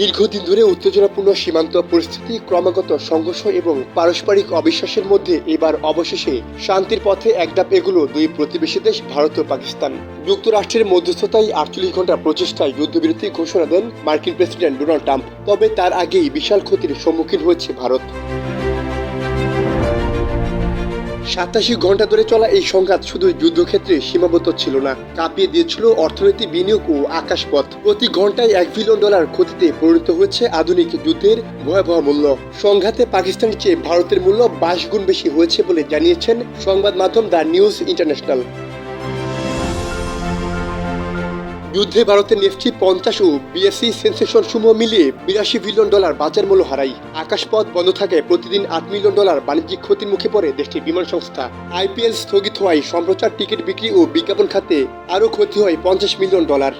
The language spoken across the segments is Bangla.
দীর্ঘদিন ধরে উত্তেজনাপূর্ণ সীমান্ত পরিস্থিতি, ক্রমাগত সংঘর্ষ এবং পারস্পরিক অবিশ্বাসের মধ্যে এবার অবশেষে শান্তির পথে একদাপ এগুলো দুই প্রতিবেশী দেশ, ভারত ও পাকিস্তান। যুক্তরাষ্ট্রের মধ্যস্থতায় আটচল্লিশ ঘণ্টা প্রচেষ্টায় যুদ্ধবিরতি ঘোষণা দেন মার্কিন প্রেসিডেন্ট ডোনাল্ড ট্রাম্প, তবে তার আগেই বিশাল ক্ষতির সম্মুখীন হয়েছে ভারত। সাতাশি ঘণ্টা ধরে চলা এই সংঘাত শুধু যুদ্ধক্ষেত্রে সীমাবদ্ধ ছিল না, কাঁপিয়ে দিয়েছিল অর্থনীতি, বিনিয়োগ ও আকাশপথ। প্রতি ঘন্টায় এক বিলিয়ন ডলার ক্ষতিতে পরিণত হয়েছে আধুনিক যুদ্ধের ভয়াবহ মূল্য। সংঘাতে পাকিস্তানের চেয়ে ভারতের মূল্য বাইশ গুণ বেশি হয়েছে বলে জানিয়েছেন সংবাদ মাধ্যম দ্য নিউজ ইন্টারন্যাশনাল। যুদ্ধে ভারতের নেফটি পঞ্চাশ ও বিএসসি সেন্সেশন সমূহ মিলিয়ে বিরাশি বিলিয়ন ডলার বাজার মূল্য হারায়। আকাশপথ বন্ধ থাকে, প্রতিদিন আট মিলিয়ন ডলার বাণিজ্যিক ক্ষতির মুখে পড়ে দেশটির বিমান সংস্থা। আইপিএল স্থগিত হওয়ায় সম্প্রচার, টিকিট বিক্রি ও বিজ্ঞাপন খাতে আরও ক্ষতি হয় পঞ্চাশ মিলিয়ন ডলার।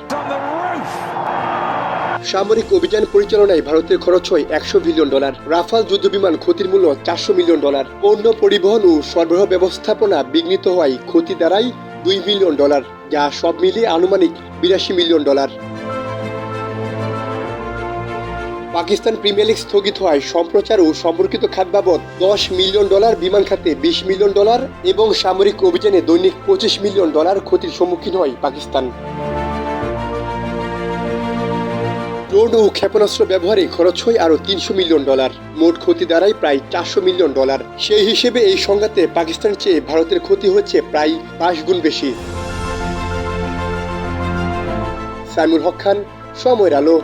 সামরিক অভিযান পরিচালনায় ভারতের খরচ হয় একশো বিলিয়ন ডলার। রাফাল যুদ্ধবিমান ক্ষতির মূল্য চারশো মিলিয়ন ডলার। পণ্য পরিবহন ও সরবরাহ ব্যবস্থাপনা বিঘ্নিত হওয়ায় ক্ষতি দাঁড়ায় দুই মিলিয়ন ডলার, যা সব মিলিয়ে আনুমানিক বিরাশি million dollar. Pakistan premier league স্থগিত হয় সম্প্রচার ও সম্পর্কিত খাত বাবদ দশ মিলিয়ন ডলার বিমান খাতে বিশ মিলিয়ন ডলার এবং সামরিক অভিযানে দৈনিক পঁচিশ মিলিয়ন ডলার ক্ষতির সম্মুখীন হয় পাকিস্তান। ড্রোন ও ক্ষেপণাস্ত্র ব্যবহারে খরচ হয় আরও তিনশো মিলিয়ন ডলার। মোট ক্ষতি দাঁড়ায় প্রায় চারশো মিলিয়ন ডলার। সেই হিসেবে এই সংঘাতে পাকিস্তানের চেয়ে ভারতের ক্ষতি হচ্ছে প্রায় পাঁচ গুণ বেশি। সাইমুল হক খান, সময়ের আলো।